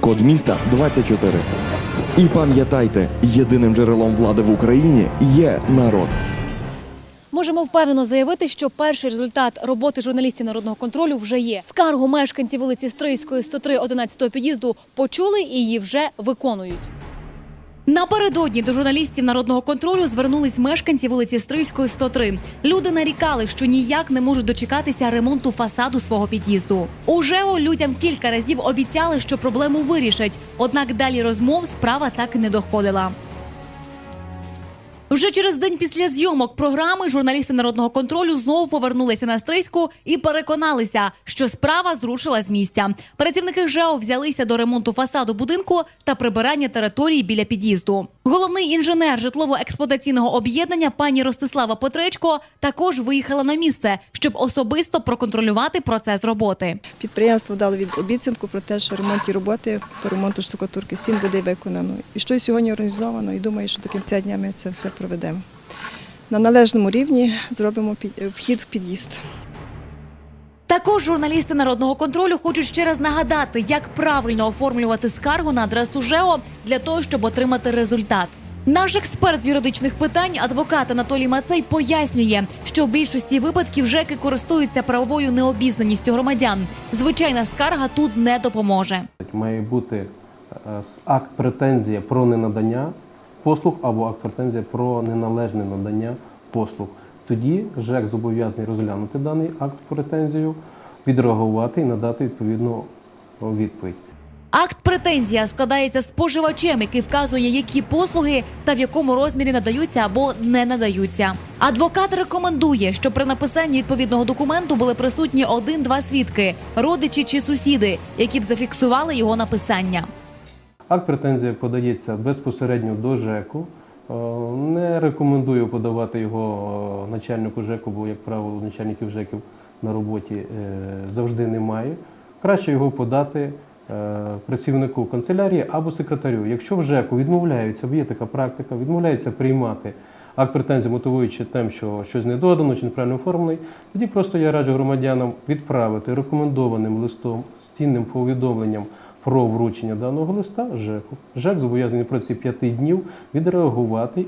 Код міста 24. І пам'ятайте, єдиним джерелом влади в Україні є народ. Можемо впевнено заявити, що перший результат роботи журналістів народного контролю вже є. Скаргу мешканці вулиці Стрийської 103 11 під'їзду почули і її вже виконують. Напередодні до журналістів народного контролю звернулись мешканці вулиці Стрийської 103. Люди нарікали, що ніяк не можуть дочекатися ремонту фасаду свого під'їзду. У ЖЕО людям кілька разів обіцяли, що проблему вирішать. Однак далі розмов справа так і не доходила. Вже через день після зйомок програми журналісти народного контролю знову повернулися на стрийську і переконалися, що справа зрушила з місця. Працівники ЖЕО взялися до ремонту фасаду будинку та прибирання території біля під'їзду. Головний інженер житлово-експлуатаційного об'єднання пані Ростислава Петречко також виїхала на місце, щоб особисто проконтролювати процес роботи. Підприємство дало від обіцянку про те, що ремонтні роботи по ремонту штукатурки стін буде виконано. І що сьогодні організовано, і думаю, що до кінця дня ми це все проведемо. На належному рівні зробимо під- вхід в під'їзд. Також журналісти народного контролю хочуть ще раз нагадати, як правильно оформлювати скаргу на адресу ЖЕО для того, щоб отримати результат. Наш експерт з юридичних питань, адвокат Анатолій Мацей, пояснює, що в більшості випадків ЖЕКи користуються правовою необізнаністю громадян. Звичайна скарга тут не допоможе. Має бути е, акт претензія про ненадання послуг або акт претензія про неналежне надання послуг. Тоді ЖЕК зобов'язаний розглянути даний акт претензію, відреагувати і надати відповідну відповідь. Акт претензія складається споживачем, який вказує, які послуги та в якому розмірі надаються або не надаються. Адвокат рекомендує, що при написанні відповідного документу були присутні один-два свідки, родичі чи сусіди, які б зафіксували його написання. Акт претензія подається безпосередньо до ЖЕКу. Е, Не рекомендую подавати його е, начальнику ЖЕКу, бо, як правило, начальників ЖЕКів на роботі е, завжди немає. Краще його подати працівнику канцелярії або секретарю. Якщо в ЖЕКу відмовляються, бо є така практика, відмовляються приймати акт претензії, мотивуючи тим, що щось не додано чи неправильно оформлений, тоді просто я раджу громадянам відправити рекомендованим листом з цінним повідомленням про вручення даного листа ЖЕКу. ЖЕК зобов'язаний протягом п'яти днів відреагувати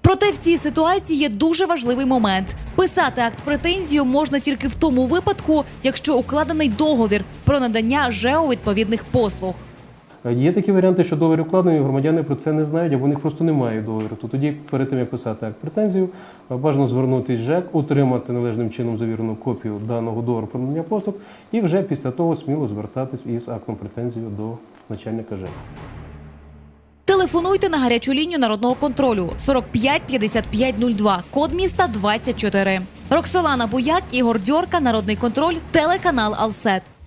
Проте в цій ситуації є дуже важливий момент: писати акт претензію можна тільки в тому випадку, якщо укладений договір про надання ЖЕО відповідних послуг. Є такі варіанти, що договір укладений, громадяни про це не знають, або у них просто немає договору. То тоді, перед тим як писати акт претензію, бажано звернутися в ЖЕК, отримати належним чином завірену копію даного договору про надання послуг, і вже після того сміло звертатись із актом претензії до начальника ЖЕК. Телефонуйте на гарячу лінію народного контролю 45 55 02, код міста 24. Роксолана Буяк, Ігор Дьорка, Народний контроль, телеканал Алсет.